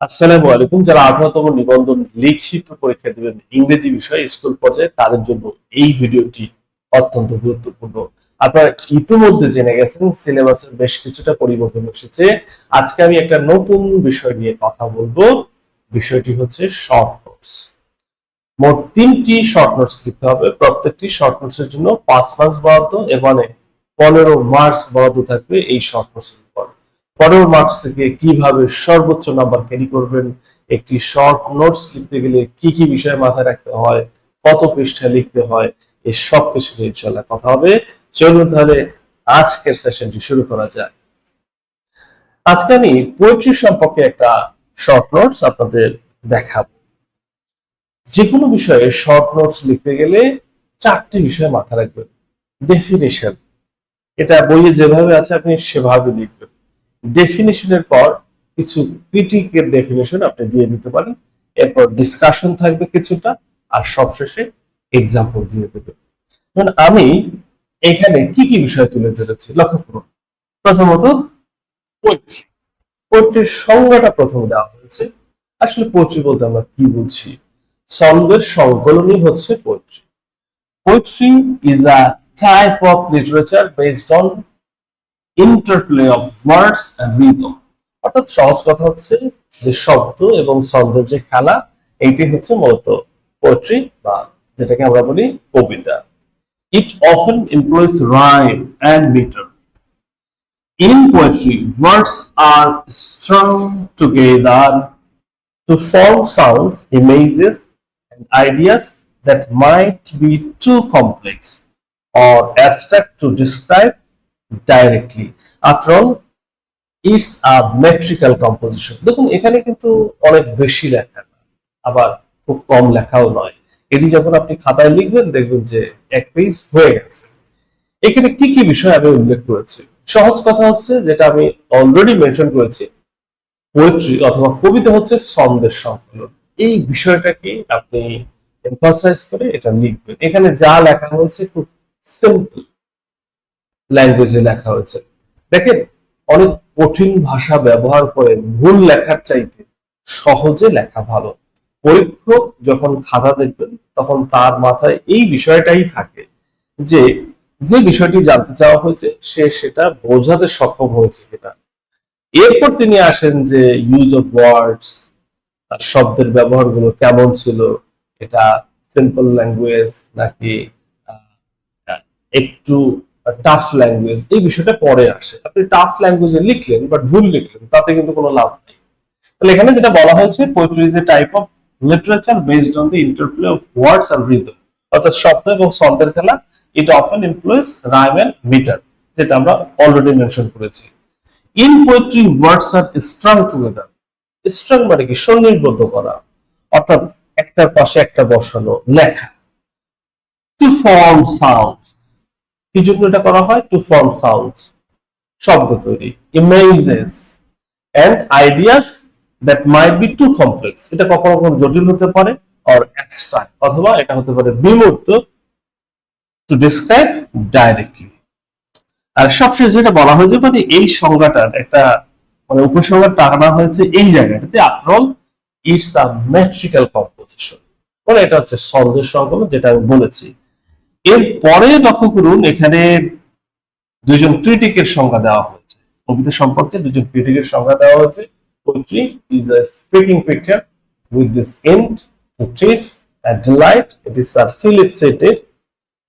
আসসালামু আলাইকুম। যারা আঠারোতম নিবন্ধন লিখিত পরীক্ষা দিবেন ইংরেজি বিষয়ে স্কুল পর্যায়ে, তাদের জন্য এই ভিডিওটি অত্যন্ত গুরুত্বপূর্ণ। আপনারা ইতিমধ্যে জেনে গেছেন, সিলেবাসের বেশ কিছুটা পরিবর্তন এসেছে। আজকে আমি একটা নতুন বিষয় নিয়ে কথা বলব। বিষয়টি হচ্ছে শর্ট নোটস মোট তিনটি শর্ট নোটস লিখতে হবে। প্রত্যেকটি শর্ট নোটস এর জন্য পাঁচ মার্কস বরাদ্দ এবং পনেরো মার্কস বরাদ্দ থাকবে এই শর্ট নোটস পনেরো মার্কস থেকে কীভাবে সর্বোচ্চ নাম্বার ক্যারি করবেন, একটি শর্ট নোটস লিখতে গেলে কি কি বিষয় মাথায় রাখতে হয়, কত পৃষ্ঠা লিখতে হয় এই সব কিছু নিয়ে ইনশাল্লাহ কথা হবে। চলুন তাহলে আজকের সেশনটি শুরু করা যাক। আজকে আমি পোয়েট্রি সম্পর্কে একটা শর্ট নোটস আপনাদের দেখাবো। যে কোনো বিষয়ে শর্ট নোটস লিখতে গেলে চারটি বিষয় মাথায় রাখবেন। ডেফিনেশন। এটা বইয়ে যেভাবে আছে, আপনি সেভাবে লিখবেন। ডেফিনেশনের পর কিছু ক্রিটিকের ডেফিনেশন আপনি দিয়ে দিতে পারেন। এরপর ডিসকাশন থাকবে কিছুটা, আর সবশেষে এক্সাম্পল দিয়ে যেমন আমি এখানে কি কি বিষয় তুলে ধরেছি, লক্ষ্য করুন। প্রথমত পোয়েট্রি পোয়েট্রির সংজ্ঞাটা প্রথমে দেওয়া হয়েছে। আসলে পোয়েট্রি বলতে আমরা কি বুঝি ছন্দের সংকলনই হচ্ছে poetry poetry is a type of literature based on interplay of words and rhythm অর্থাৎ সহজ কথা হচ্ছে যে শব্দ এবং ছন্দের যে খেলা এইটি হচ্ছে মূলত পোয়েট্রি বা যেটাকে আমরা বলি কবিতা it often employs rhyme and meter In poetry, words are strung together to form sounds, images, and ideas that might be too complex or abstract to describe directly. After all, it's a metrical composition. দেখুন এখানে কিন্তু অনেক বেশি লেখা না আবার খুব কম লেখাও নয়। এটি যখন আপনি খাতায় লিখবেন দেখবেন যে এক পেজ হয়ে গেছে। এখানে কি কি বিষয় আমি উল্লেখ করেছি? সহজ কথা হচ্ছে যেটা আমি অলরেডি মেনশন করেছি পোয়েট্রি অথবা কবিতা হচ্ছে ছন্দের সংকলন। এই বিষয়টাকে আপনি এমফাসাইজ করে এটা লিখবেন। এখানে যা লেখা হয়েছে খুব সিম্পল ল্যাঙ্গুয়েজে লেখা হয়েছে। দেখেন, অনেক কঠিন ভাষা ব্যবহার করে ভুল লেখার চাইতে সহজে লেখা ভালো। পরীক্ষক যখন খাতা দেখবেন, তখন তার মাথায় এই বিষয়টাই থাকে যে যে বিষয়টি জানতে চাওয়া হয়েছে, সে সেটা বোঝাতে সক্ষম হয়েছে কিনা। এরপর তিনি আসেন যে ইউজ অফ ওয়ার্ডস তার শব্দের ব্যবহারগুলো কেমন ছিল, এটা সিম্পল ল্যাঙ্গুয়েজ নাকি একটু টাফ ল্যাঙ্গুয়েজ এই বিষয়টা পরে আসে। আপনি টাফ ল্যাঙ্গুয়েজে লিখলেন বাট ভুল লিখলেন, তাতে কিন্তু কোনো লাভ নেই। তাহলে এখানে যেটা বলা হয়েছে poetry is a type of literature based on the interplay of words and rhythm অর্থাৎ শব্দ এবং ছন্দের খেলা। It often employs rhyme and meter যেটা আমরা অলরেডি মেনশন করেছি। In poetry words are strung together strung মানে কি? সন্নিবদ্ধ করা। অর্থাৎ একটার পাশে একটা বসানো, লেখা। টু ফর্ম সাউন্ড কি জন্য এটা করা হয়? টু ফর্ম সাউন্ড শব্দ তৈরি। Images and ideas that might be too complex এটা কখনো কখনো জটিল হতে পারে অর অ্যাবস্ট্রাক্ট অথবা এটা হতে পারে বিমূর্ত টু ডিসক্রাইব ডাইরেক্টলি আর সবশেষে যেটা বলা হয়েছে মানে এই সংজ্ঞাটার একটা মানে উপসংহার টানা হয়েছে এই জায়গাটাতে। After all it's a metrical composition মানে এটা হচ্ছে ছন্দের সংকলন যেটা আমি বলেছি। এর পরে লক্ষ্য করুন, এখানে দুজন ক্রিটিকের সংজ্ঞা দেওয়া হয়েছে। কবিতা সম্পর্কে দুজন ক্রিটিকের সংজ্ঞা দেওয়া হয়েছে। Poetry is a speaking picture with this end teach and delight it is sir Philip সেটের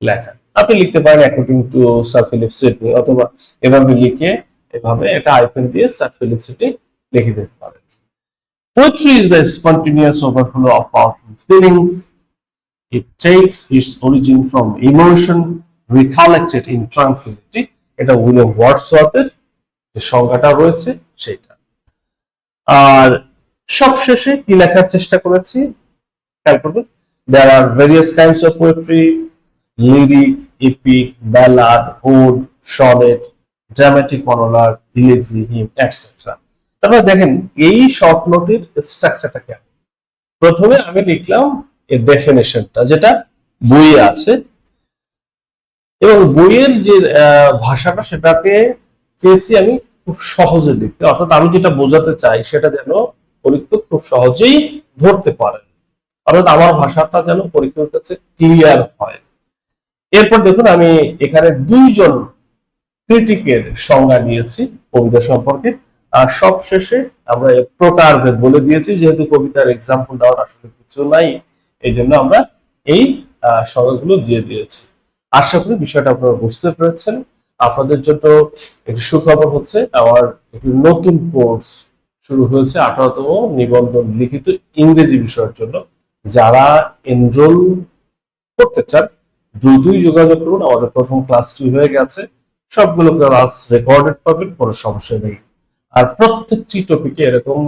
লেখা। আপনি লিখতে পারেন অ্যাকর্ডিং টু স্যার ফিলিপ সেটি অথবা এভাবে লিখে, এভাবে এটা আইপেন দিয়ে স্যার ফিলিপ সেটি লিখে দিতে পারেন। Poetry is the spontaneous overflow of powerful feelings. It takes its origin from emotion recollected in tranquility. এটা উইলিয়াম ওয়ার্ডসওয়ার্থের যে সংজ্ঞাটা রয়েছে সেটা। আর সবশেষে কি লেখার চেষ্টা করেছি? খেয়াল করবেন there are various kinds of poetry lyric epic ballad ode sonnet dramatic monologue elegy hymn etcetera তারপরে দেখেন, এই শর্ট নোটের স্ট্রাকচারটা কেমন? প্রথমে আমি লিখলাম এর ডেফিনেশনটা যেটা বইয়ে আছে। এবং বইয়ের যে ভাষাটা, সেটাকে চেয়েছি আমি খুব সহজে লিখতে। অর্থাৎ আমি যেটা বোঝাতে চাই, সেটা যেন পরীক্ষক খুব সহজেই ধরতে পারেন। অর্থাৎ আমার ভাষাটা যেন পরীক্ষকের কাছে ক্লিয়ার হয়। এরপর দেখুন, আমি এখানে দুইজন ক্রিটিকের সংজ্ঞা দিয়েছি কবিতা সম্পর্কে। আর সবশেষে আমরা প্রকারভেদ বলে দিয়েছি, যেহেতু কবিতার এক্সাম্পল দেওয়ার আসলে কিছু নাই। এই জন্য আমরা এই সংজ্ঞাগুলো দিয়ে দিয়েছি। আশা করি বিষয়টা আপনারা বুঝতে পেরেছেন। আপনাদের জন্য একটি সুখবর হচ্ছে, আমার একটি নতুন কোর্স শুরু হয়েছে আঠারোতম নিবন্ধন লিখিত ইংরেজি বিষয়ের জন্য। যারা এনরোল করতে চান দ্রুতই যোগাযোগ করুন। আমাদের প্রথম ক্লাসটি হয়ে গেছে। সবগুলো ক্লাস রেকর্ডেড পাবেন, কোনো সমস্যা নেই। আর প্রত্যেকটি টপিকে এরকম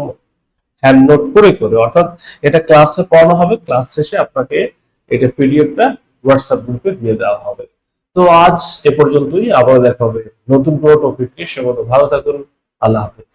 হ্যান্ড নোট করে করে, অর্থাৎ এটা ক্লাসে পড়ানো হবে ক্লাস শেষে আপনাকে এটা পিডিএফটা হোয়াটসঅ্যাপ গ্রুপে দিয়ে দেওয়া হবে। তো আজ এ পর্যন্তই, আবার দেখা হবে নতুন কোনো টপিককে সেগুলো ভালো থাকুন, আল্লাহ হাফিজ।